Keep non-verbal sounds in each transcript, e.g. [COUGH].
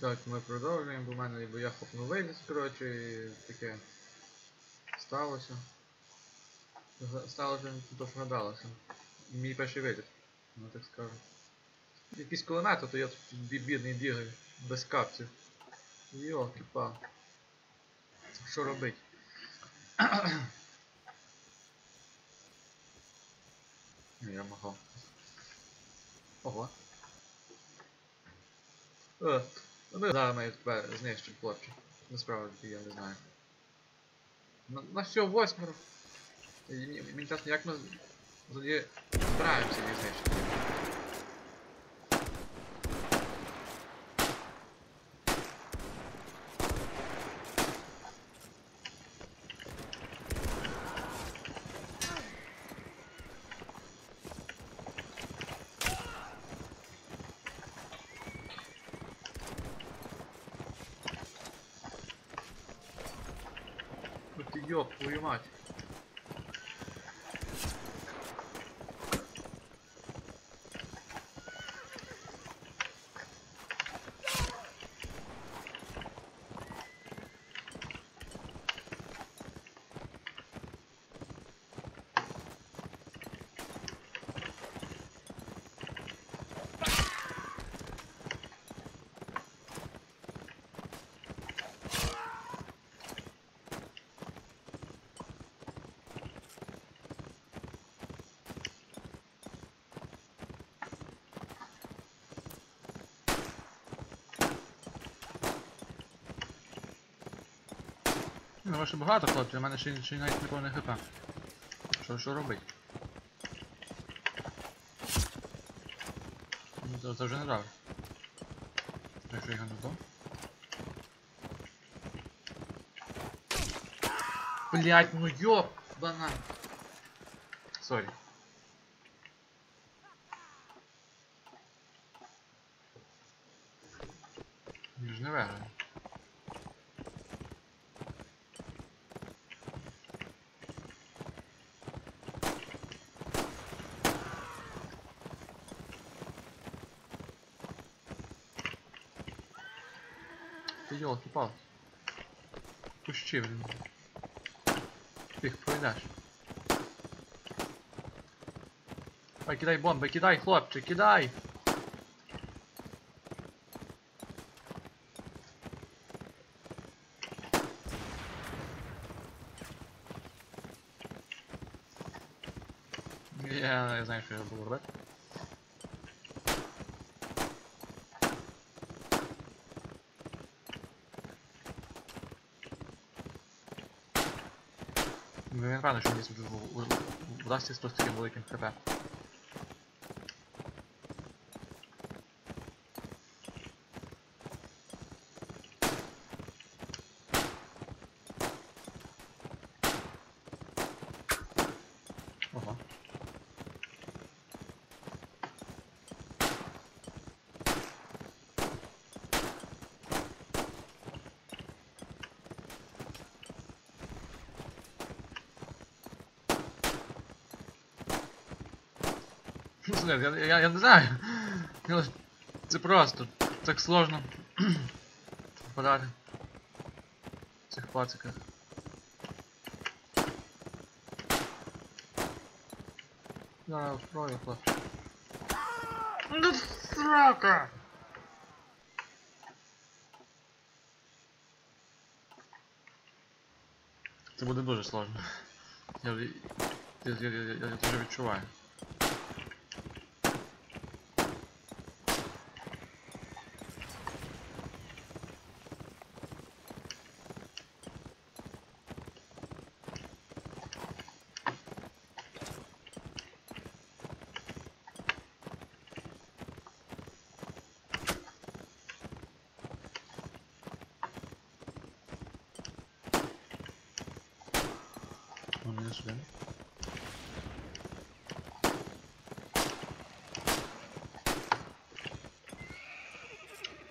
Так, ми продовжуємо, бо в мене бо я хопнув виліз, коротше, і таке сталося. Сталося не то, що гадалося. Мій перший виліт, ну так скажу. Якийсь кулемет, то я тут бі- бідний бігаю, без капців. Йолки па. Що робить? [COUGHS] Я махав. Ого. Е, ну зараз ми тебе знищимо, хлопче. Насправді я не знаю. На, на всього восьмеро. Мені, чесно, як ми тоді збираємося їх знищити. Ну ти ёб твою мать. Ну, ваше багато хлопці, у мене ще, ще навіть нікого не хп. Що, що робить? Ну, це, це вже не добре. Якщо його не то. Блять, ну ёб, банан. Сорі. Він ж не виграє. Ти йолки палки Пущи, блін. Ти їх. Ой, кидай бомби, кидай, хлопче, кидай! Я не знаю, що я буду робити. Ну, Він рано, що десь вдасться з таким Ну, слухай, я, я, я не знаю. Ну, Це просто так сложно попадати в цих пациках. Я строю хлопче. Ну срака! Це буде дуже сложно. Я, я, я, я, я, я це вже відчуваю. Ну,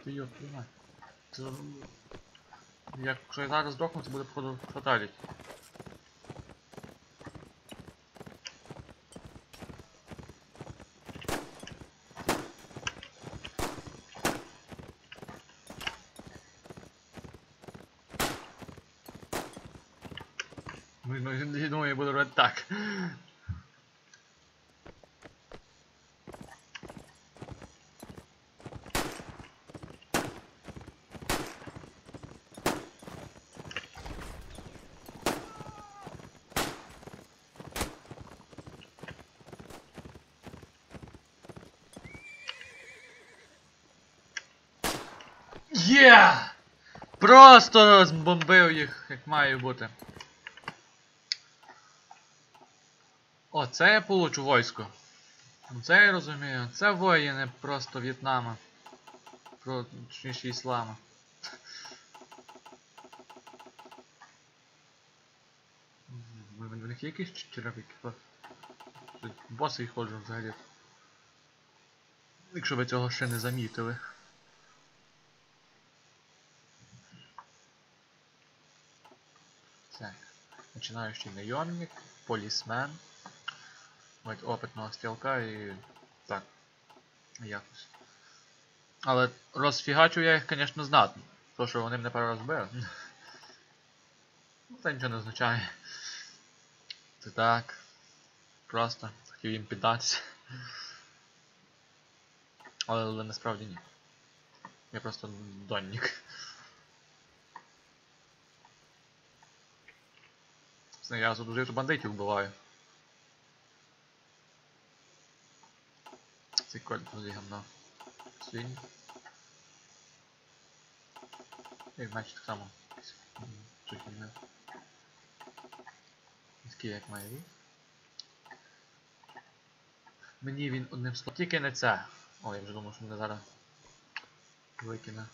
ти його. Це... Якщо я зараз здохну, це буде походу фаталіті. Ну, ну я думаю, я буду робити так. Є! Просто розбомбив їх, як має бути. О, це я получу войско. Це я розумію. Це воїни просто В'єтнама. Про точніше іслама. В них є якісь черепики? Боси їх ходжу взагалі. Якщо ви цього ще не замітили. Так. Начинающий наемник, полисмен. Мать опитного стрілка і. Так. Якось. Але розфігачу я їх, звісно, знатно. То, що вони мене пару раз. Ну, Це нічого не означає. Це так. Просто хотів їм піддатися. Але, але насправді ні. Я просто донник. Це я задужив, то бандитів вбиваю. Цей коль туди гамно. Свинь. І значить так само. Чуть не. Такий як має він. Мені він одним словом. Тільки не це. О, я вже думав, що мене зараз викине.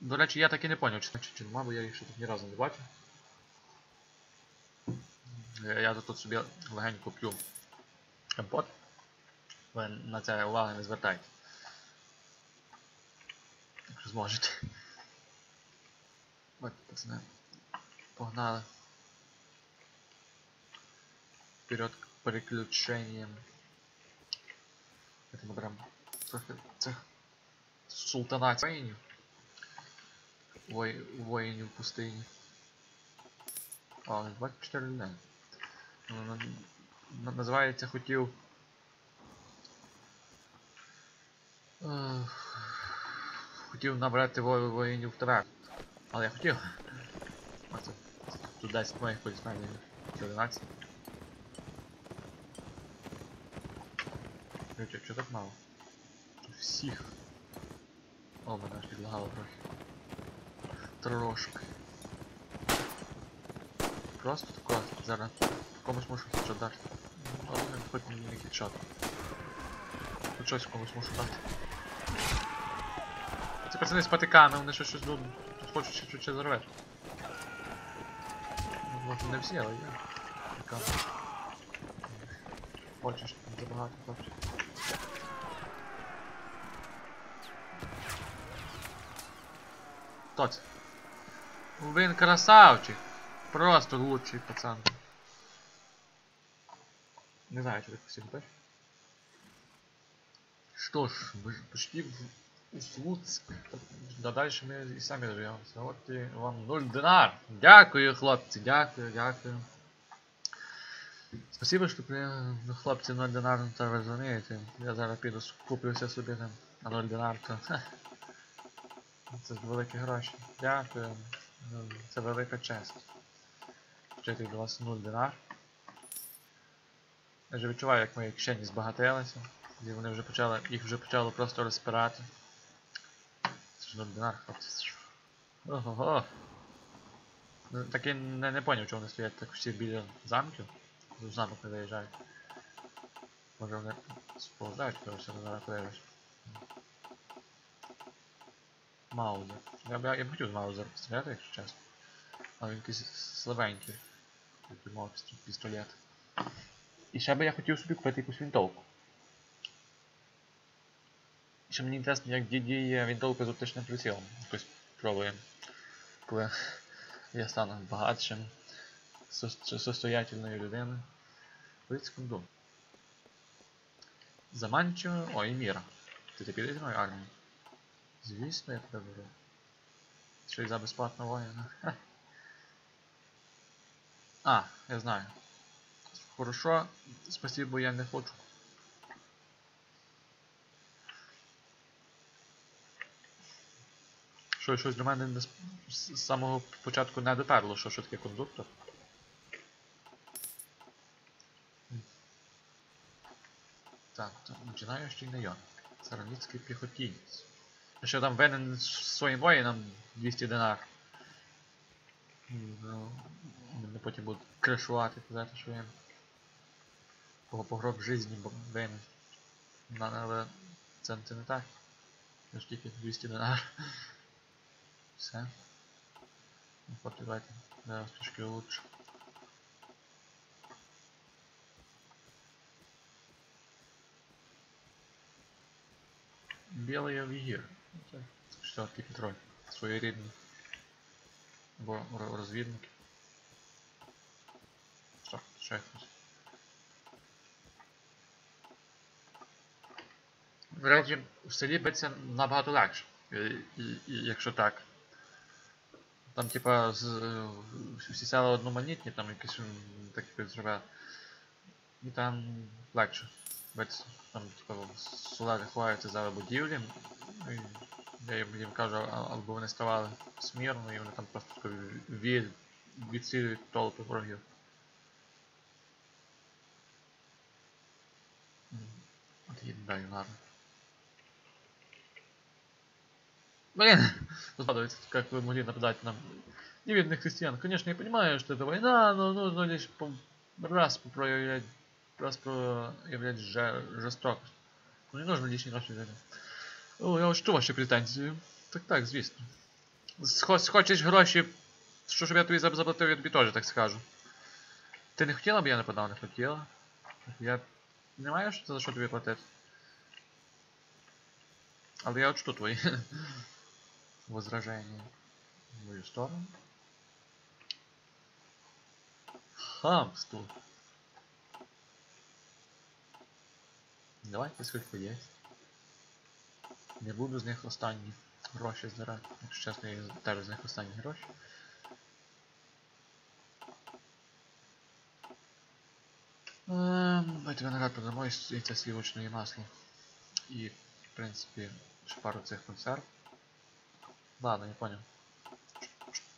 До речі, я так і не поняв, чи значить чи нема, бо я їх ще тут ні разу не бачив. Я, тут собі легенько п'ю компот. Ви на це уваги не звертайте. Якщо зможете. От, пацани. Погнали. Вперед к переключениям. Это ми беремо трохи цих султанат воїнів. Воїнів пустині. А, 24 людини. Ну, на- на- Називається хотів. Хотів набрати во- воїнів в трак. Але я хотів. Оце. Тут 10 моїх полісменів. Чи 11. Короче, що так мало? Всіх. О, мене аж підлагало трохи. Трошки. Просто тако, зараз комусь мушу хідшот дати. Але хоч мені не хідшот. Хоч щось комусь мушу дати. Ці пацани з вони щось щось тут тут хочуть ще щось зарвати. Ну, Може не всі, але я. Така. Хочеш забагато хлопчик. Хто це? Він красавчик! Просто лучший пацан. Не знаю, что так всегда. Что ж, мы почти в Услуцк. Да дальше ми і самі доживемося. От і вам 0 динар. Дякую, хлопці, дякую, дякую. Спасибо, що при... ну, хлопці 0 динар, ну, то розумієте. Я зараз піду куплюся собі там на 0 динар, то... Це великі гроші. Дякую. Ну, Це велика честь. Вчити до вас 0 динар. Я вже відчуваю, як мої кишені збагатилися. І вони вже почали, їх вже почало просто розпирати. Це ж 0 динар, хлопці. Ого-го. Ну, так я не, не поняв, чого вони стоять так всі біля замків. В замок не заїжджають. Може вони сповзають, коли все зараз подивиш. Маузер. Я б, я б хотів з Маузер постріляти, якщо чесно. Але він якийсь слабенький. Піс- пістолет. І ще би я хотів собі купити якусь вінтовку. Ще мені інтересно, як ді- діє вінтовка з оптичним прицілом. Якось пробуємо. Коли я стану багатшим, состоятельною людиною. Вийдь секунду. Заманчиво. О, і Міра. Ти підеш зі мною армію? Звісно, я тебе беру. Що й за безплатного воїна. А, я знаю. Хорошо, спасибо, я не хочу. Що, щось для мене не з, самого початку не доперло, що, що таке кондуктор. Так, то починаючий найон. Сараніцький піхотінець. А Що там винен своїм воїнам 200 динар. Мене потім будуть кришувати, казати, що по погроб житті винен. Але це, це не так. Це ж тільки 200 динар. Все. Ну, хлопці, давайте. Зараз трішки лучше. Білий авігір. Це четвертий патруль. Своєрідний. Або розвідники. Ще хтось. До в селі биться набагато легше. Якщо так. Там, типа, всі села одноманітні, там якісь м, так живе. І там легше битися. Там, типа, солдати ховаються за будівлі. І я їм, кажу, або вони ставали смірно, і вони там просто від, відсілюють толпи ворогів. От їдемо далі, ладно. Блин, складывается, как вы могли нападать на невинных христиан. Конечно, я понимаю, что это война, но нужно лишь по- раз проявлять, раз проявлять же- жестокость. Ну не нужно лишний раз это. О, я от що ваші претензії? Так так, звісно. Схо- Хочеш гроші, що щоб я тобі зап- заплатив, я тобі теж так скажу. Ти не хотіла б я нападав, не хотіла. Я не маю що за що тобі платити. Але я учту твої [LAUGHS] возражения в мою сторону. Хамство. Давайте сколько есть. Не буду з них останні гроші збирати. Якщо чесно, я теж з них останні гроші. Ем, Давайте виноград продамо і це сливочне масло. І, в принципі, пару цих консерв. Ладно, я понял.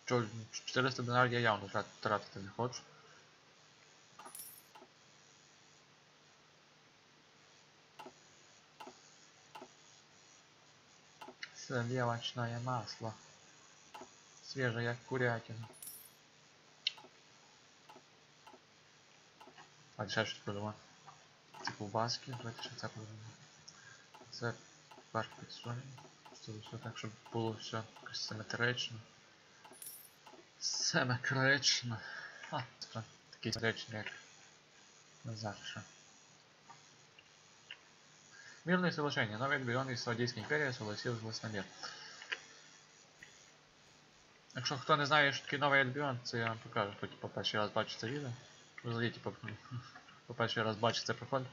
Що, 400 динарів я явно трат- тратити не хочу. Сливочное масло. Свежее, як курятина. А щось продамо. Ці ковбаски, давайте ще це продамо. Це підсунь. Це все так, щоб було все симетрично. Симетрично. А, це такий симетричний, як не знаю, що. Мирное соглашение. Новый Альбион и Саудийская империя согласилась мир. Якщо хто не знає, що таке новий Альбіон, це я вам покажу, хто типу, перший раз бачить це відео. Взагалі, типу, [LAUGHS] по перший раз бачить це проходить.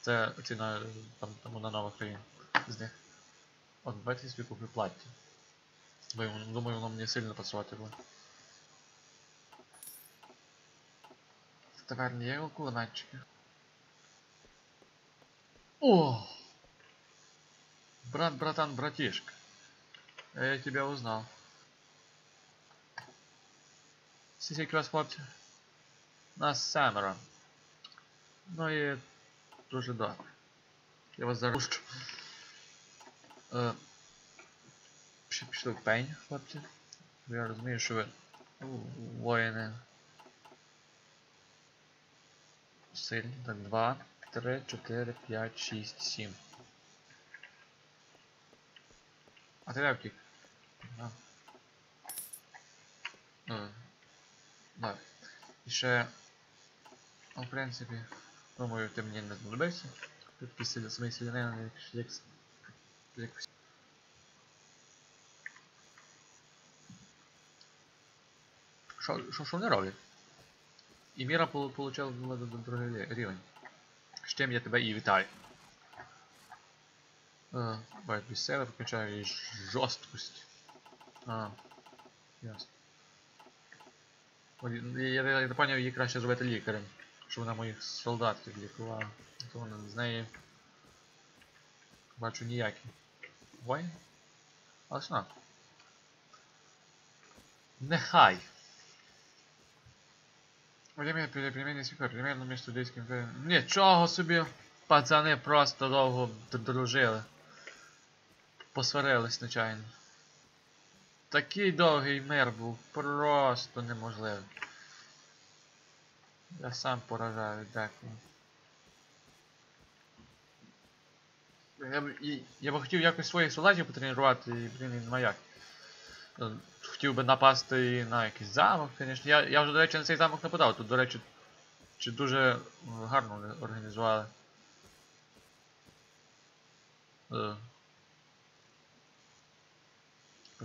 Це ці на, там, тому на нових країн з них. От, бачите, собі куплю плаття. Бо я думаю, воно мені сильно пасувати буде. В таверні є кулеметчики. О! Брат, братан, братишка. Я тебя узнал. Скільки вас, хлопці? Нас семеро. Ну і дуже добре. Я вас заручу. Е, пішли- в пень, хлопці. Я розумію, що ви воїни. Сильні. Так, 2, 3, 4, 5, 6, 7. А ти втік? Так. І ще, ну, в принципі, думаю, ти мені не знадобився. Ти такий сильний самий селянин, як, як, як Що, що, що вони роблять? І Міра получила до- другий рівень. З чим я тебе і вітаю. Бать без себе включаю жорсткость. А, ясно. Я не поняв, її краще зробити лікарем, щоб вона моїх солдатів лікувала. То вона з неї бачу ніякі. Воїн? Але ж на. Нехай. Время переміни світло, примерно між студійським фільмом. Нічого собі! Пацани просто довго дружили. Посварились, нечайно. Такий довгий мир був просто неможливий. Я сам поражаю, дякую. Я б, і- я би хотів якось своїх солдатів потренувати, і, блін, нема як. Е, Хотів би напасти на якийсь замок, звісно. Я, я вже, до речі, на цей замок нападав. Тут, до речі, чи дуже гарно організували. Е,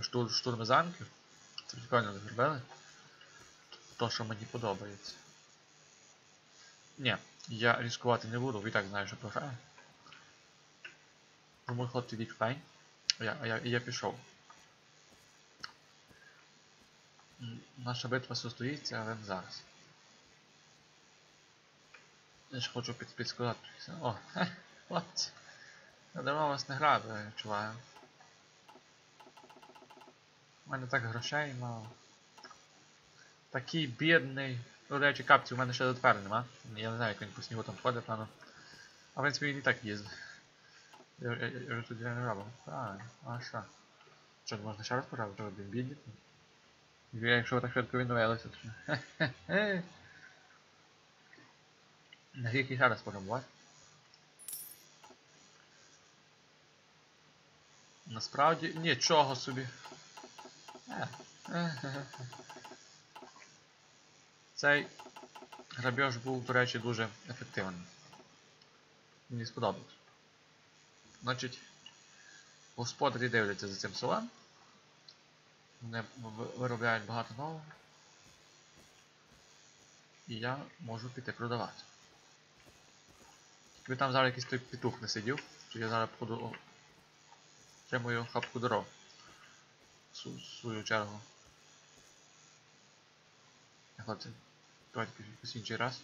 штур, штурми замків. Це прикольно зробили. То, що мені подобається. Ні, я ризикувати не буду, і так знаю, що програю. Тому хлопці йдіть в пень. Я, я, я пішов. Наша битва состоїться, але не зараз. Я ж хочу під, підсказати. О, хе, хлопці. Я давно вас не граю, я відчуваю. У мене так грошей мало. Такий бідний. Ну, до речі, капці у мене ще дотепер нема. Я не знаю, як він по снігу там ходить, певно. А в принципі він і так їздить. Я, я, я, вже тут не робив. Правильно, а що? Що, можна ще раз пожарити, один бідний? Якщо ви так швидко відновилися, то що? [LAUGHS] Хе-хе-хе. На скільки ще раз пограбувати? Насправді нічого собі. Е. [LAUGHS] Цей грабеж був, до речі, дуже ефективним. Мені сподобалось. Значить, господарі дивляться за цим селом. Вони виробляють багато нового. І я можу піти продавати. Якби там зараз якийсь той петух не сидів, то я зараз походу отримую хапку дорог. В свою чергу. Хлопці, давайте якийсь інший раз.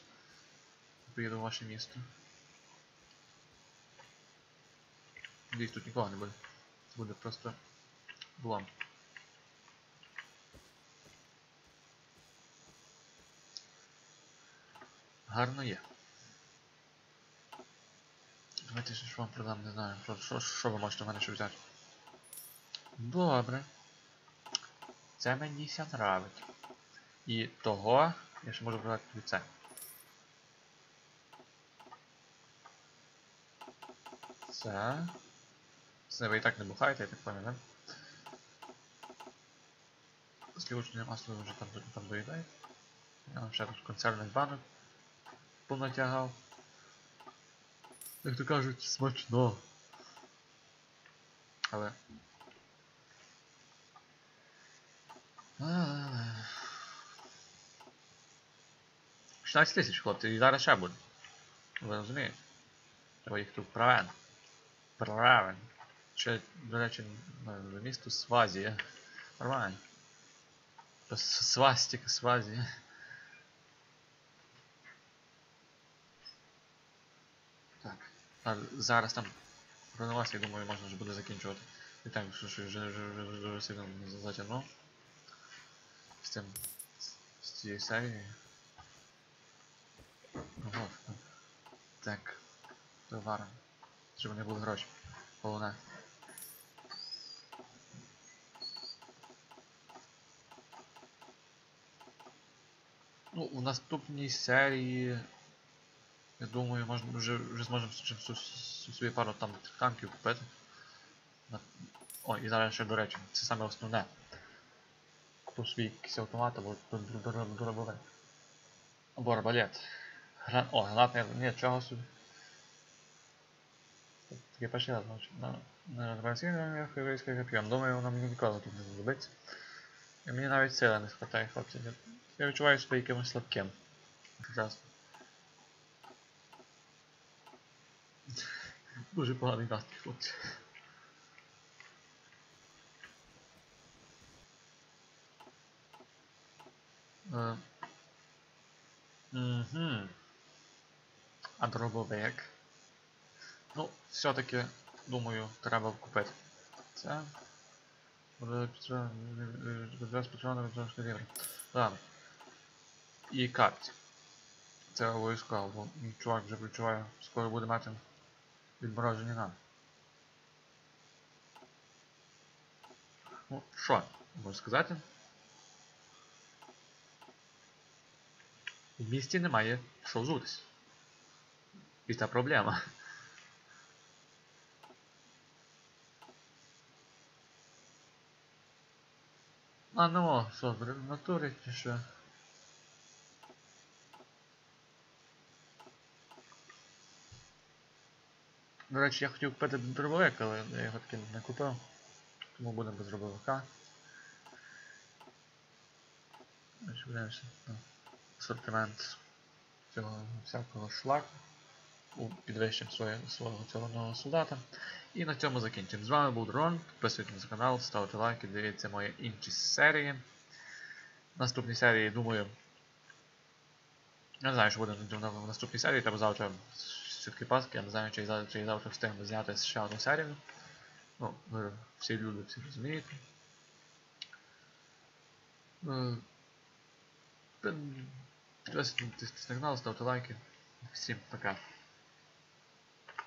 Приїду в ваше місто. Надіюсь, тут нікого не буде. Буде просто блам. Гарно є. Давайте ж вам продам, не знаю, що, що, що ви можете в мене ще взяти. Добре. Це мені ся нравить. І того я ще можу продати тобі це. Це. Це ви і так не бухаєте, я так пам'ятаю, да? Сливочне масло вже там, там доїдаєте. Я вам ще консервних банок понатягав. Як то кажуть, смачно. Але. А. 16 тисяч, хлопці, і зараз ще буде. Ви розумієте? Треба їх тут правильно. Правильно. Ще, до речі, ну, місто Свазія. Нормально. Свастика, Свазія. Так. А зараз там пронувався, я думаю, можна вже буде закінчувати. І так, що, вже, вже, вже, вже дуже сильно затягнув. З цим. з- цією серією. Ого. Так. Товаром. Щоб вони були гроші. Головне. Ну, у наступній серії. Я думаю, можна вже, вже зможемо собі пару там танків купити. О, і зараз ще, до речі, це саме основне. Купив собі якийсь автомат або дробовик. Або арбалет. Гран... О, гранатний, ні, чого собі. Таке перший раз бачу. На, на гранатний хвилейський коп'єм. Думаю, воно мені ніколи тут не знадобиться. І мені навіть сили не хватає, хлопці. Я, відчуваю себе якимось слабким. Прекрасно. Дуже поганий настрій, хлопці. Е, Угу. А дробовик. Ну, все-таки, думаю, треба купити. Це. Без патрону від трошки євро. Ладно. І капці. Це обов'язково, бо чувак вже відчуває, скоро буде мати відморожені нам. Ну, що, можу сказати? В місті немає що взутись. І та проблема. А ну, що, в натурі чи що? До речі, я хотів купити дробовик, але я його таки не купив. Тому будемо без дробовика. Ось подивимося на асортимент цього всякого шлаку. Підвищимо свого цього солдата. І на цьому закінчимо. З вами був Дрон. Підписуйтесь на канал, ставте лайки, дивіться мої інші серії. В наступній серії, думаю. Не знаю, що буде в наступній серії, треба завтра свідки паски, я не знаю, чи завтра, чи завтра встигну зняти ще одну серію. Ну, ви всі люди всі розумієте. Е, Підписуйтесь на канал, ставте лайки. Всім пока.